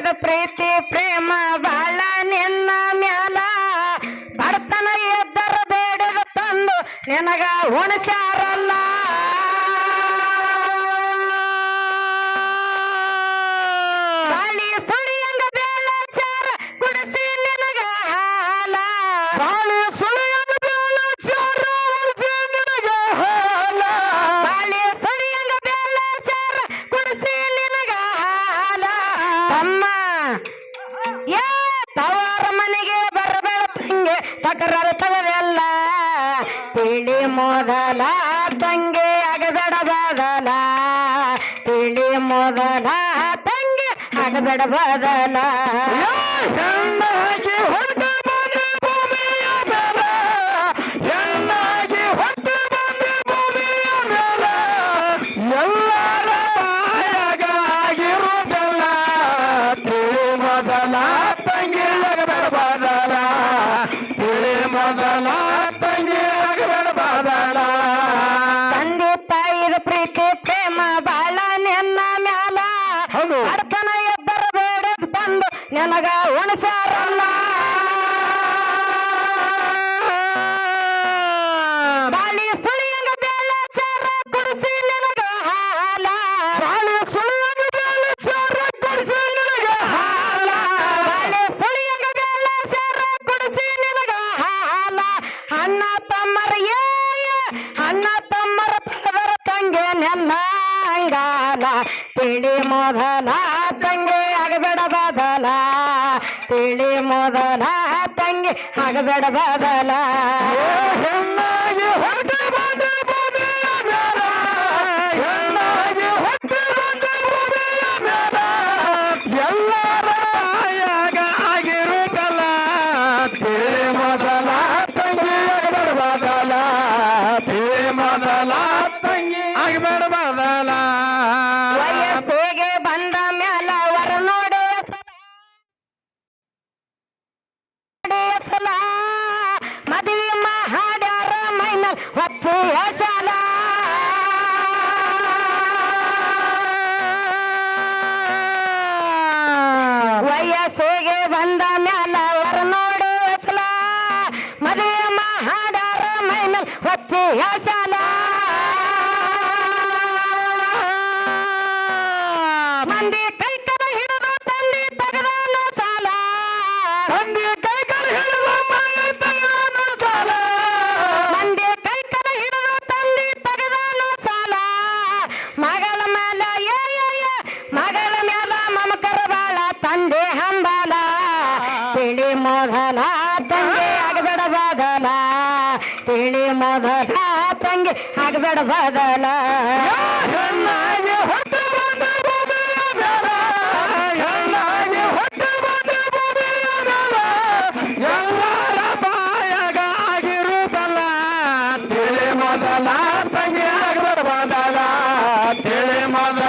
ಹುಡುಗಿಯರ ಪ್ರೀತಿ ಪ್ರೇಮ ಬಾಳ ನಿನ್ನ ಮ್ಯಾಲ. ಬರ್ತನ ಎದ್ದರ ಬೇಡದ ತಂದು ನಿನಗ ಉಣಸಾರಲ್ಲ ಸಕರರ್ತವರೆಲ್ಲ ತಿಳಿ ಮೊದಲ ತಂಗಿ ಅಗದಡಬಾದಲ. ತಿಳಿ ಮೊದಲ ತಂಗಿ ಅಗದಡಬಾದಲ. ಸಂಭಾಷಿ ಹೊರಟ. ನೆಲಗ ಉಣಸಾರ ಮೊದಲ ತಂಗಿ ಆಗಬೇಡ ಬದಲ. ತಿಳಿ ಮೊದಲ ತಂಗಿ ಆಗಬೇಡ ಬದಲ. ಹೊರಟು ಬದಲ ತಂಗಿ ಆಗಬೇಡ ಬದಲ ಮೊದಲ ತಂಗಿ ಆಗಬೇಡ ಬದಲ ತಿಳಿ ಮೊದಲ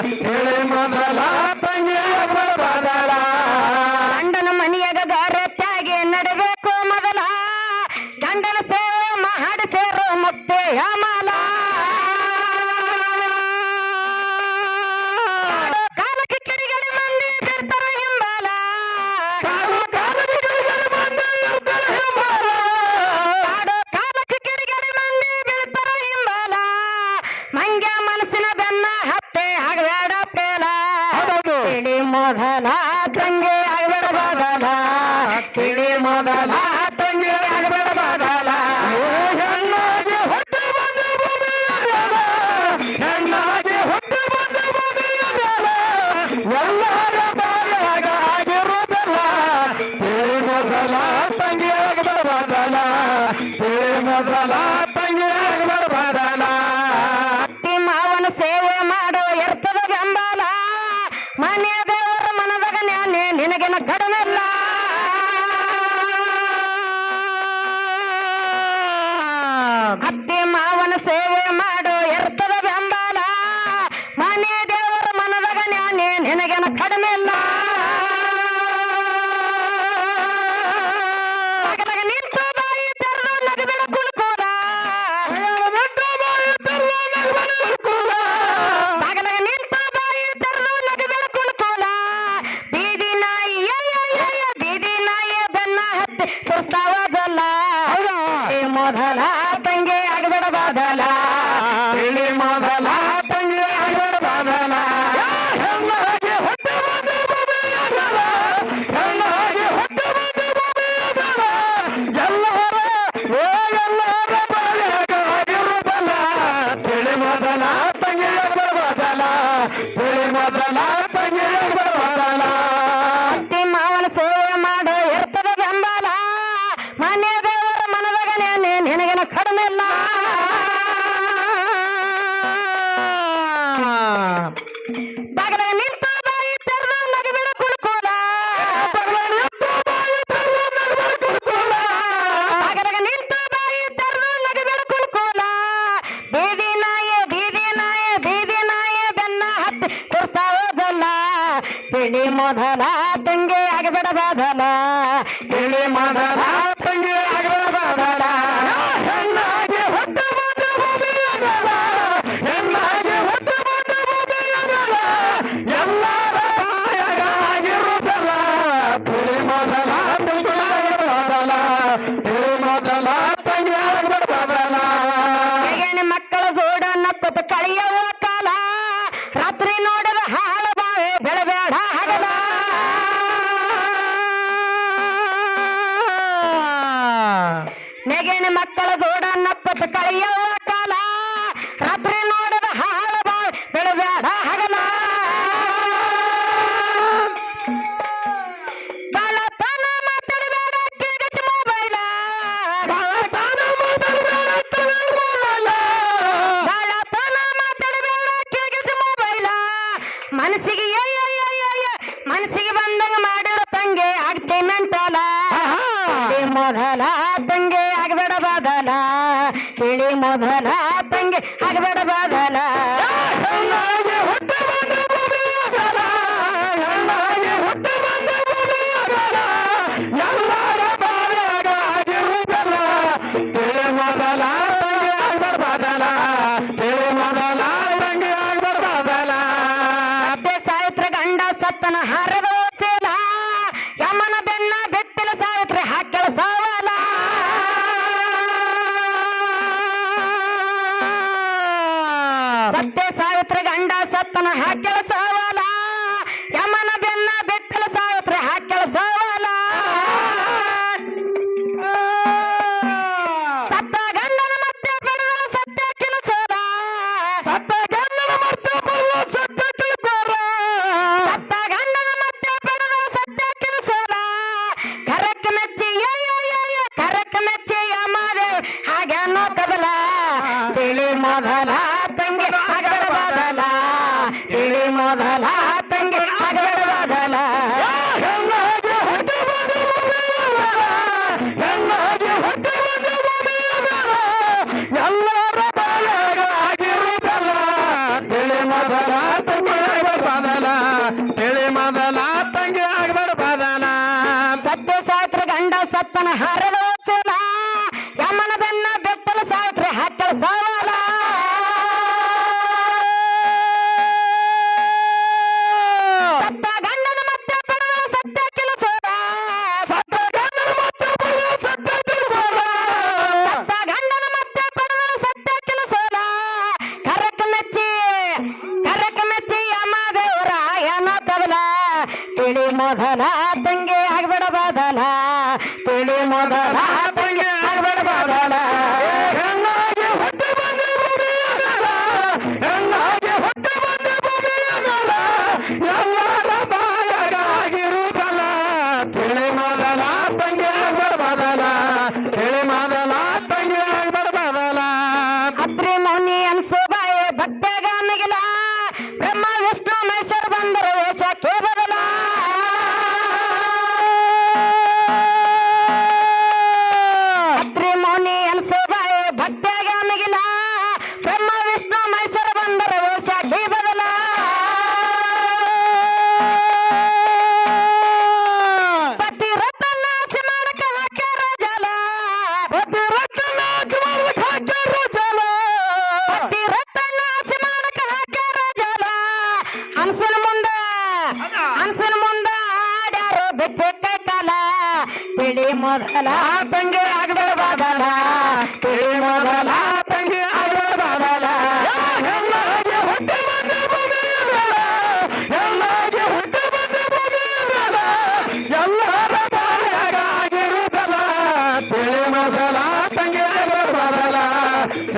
ಹೇಳಿ ಮೊದಲ ತಂಗಿಯ ಬದಲ ಗಂಡನ ಮನೆಯಾಗ ಗಾರತ್ಯಾಗಿ ನಡಬೇಕು ಮೊದಲ. ಗಂಡನ ಸೇವ ಮಾಡಿ ಸೇರು ಮತ್ತೆ ಯಾಮ. ಹಂಗೆ ಆಗಬಾರದಾದ ಕಿಡಿ ಮೊದಲ ಸೇವೆ ಮಾಡೋ ಎರ್ತದ ತಿಳಿ ಮೊದಲ ತಂಗಿ ಆಗಬೇಡ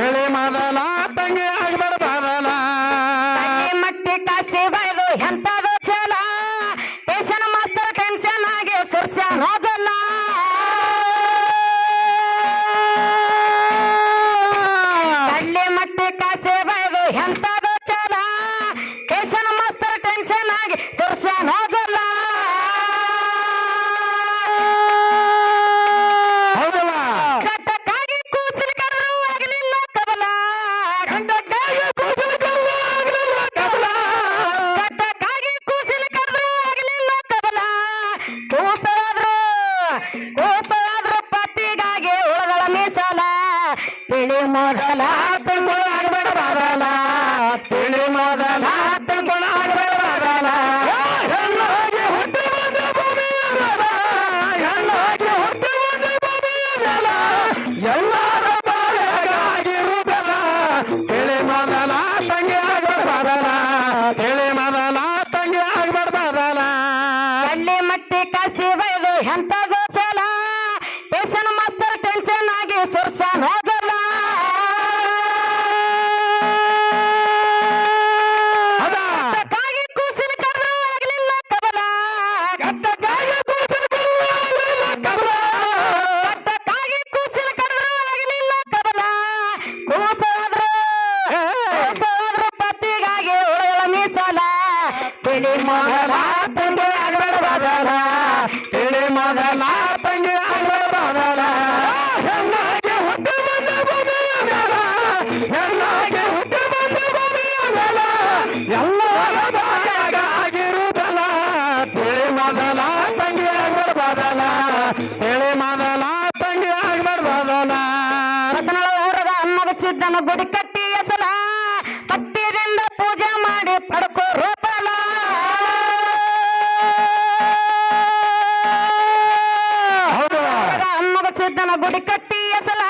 ತಿಳಿ ಮೊದಲ ತಿಳಿ ತಿಳಿ ಮೊದಲ గుడి కట్టి అసలా